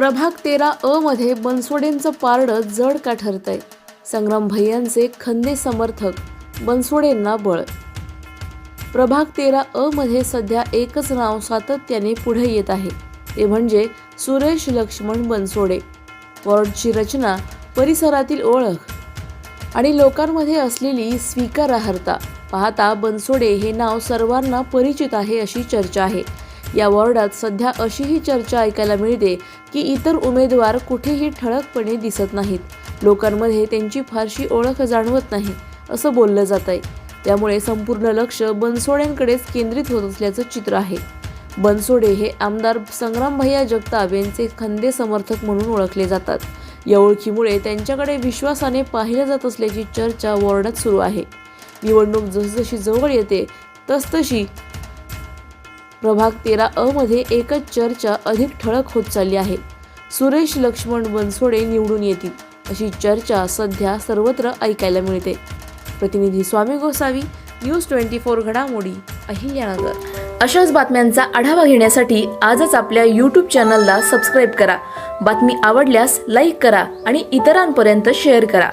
प्रभाग तेरा अ मध्ये बनसोडेंचं पारडं जड का ठरतंय? संग्राम भैयांचे खंदे समर्थक बनसोडेंना बळ. प्रभाग तेरा अ मध्ये सध्या एकच नाव सातत्याने पुढे येत आहे. ते म्हणजे सुरेश लक्ष्मण बनसोडे. वॉर्डची रचना परिसरातील ओळख आणि लोकांमध्ये असलेली स्वीकारार्हता. पाहता बनसोडे हे नाव सर्वांना परिचित आहे अशी चर्चा आहे. या वॉर्डात सध्या अशीही चर्चा ऐकायला मिळते की इतर उमेदवार कुठेही ठळकपणे दिसत नाहीत. लोकांमध्ये त्यांची फारशी ओळख जाणवत नाही असं बोललं जात आहे त्यामुळे संपूर्ण लक्ष बनसोड्यांकडेच केंद्रित होत असल्याचं चित्र आहे. बनसोडे हे आमदार संग्रामभैया जगताप यांचे खंदे समर्थक म्हणून ओळखले जातात. या ओळखीमुळे त्यांच्याकडे विश्वासाने पाहिलं जात असल्याची चर्चा वॉर्डात सुरू आहे. निवडणूक जसजशी जवळ येते तसतशी प्रभाग तेरा अ मध्ये एकच चर्चा अधिक ठळक होत चालली आहे. सुरेश लक्ष्मण बनसोडे निवडून येतील अशी चर्चा सध्या सर्वत्र ऐकायला मिळते. प्रतिनिधी Swami Gosavi news twenty four घडामोडी अहिल्यानगर. अशाच बातम्यांचा आढावा घेण्यासाठी आजच आपल्या यूट्यूब चॅनलला सबस्क्राईब करा. बातमी आवडल्यास लाईक करा आणि इतरांपर्यंत शेअर करा.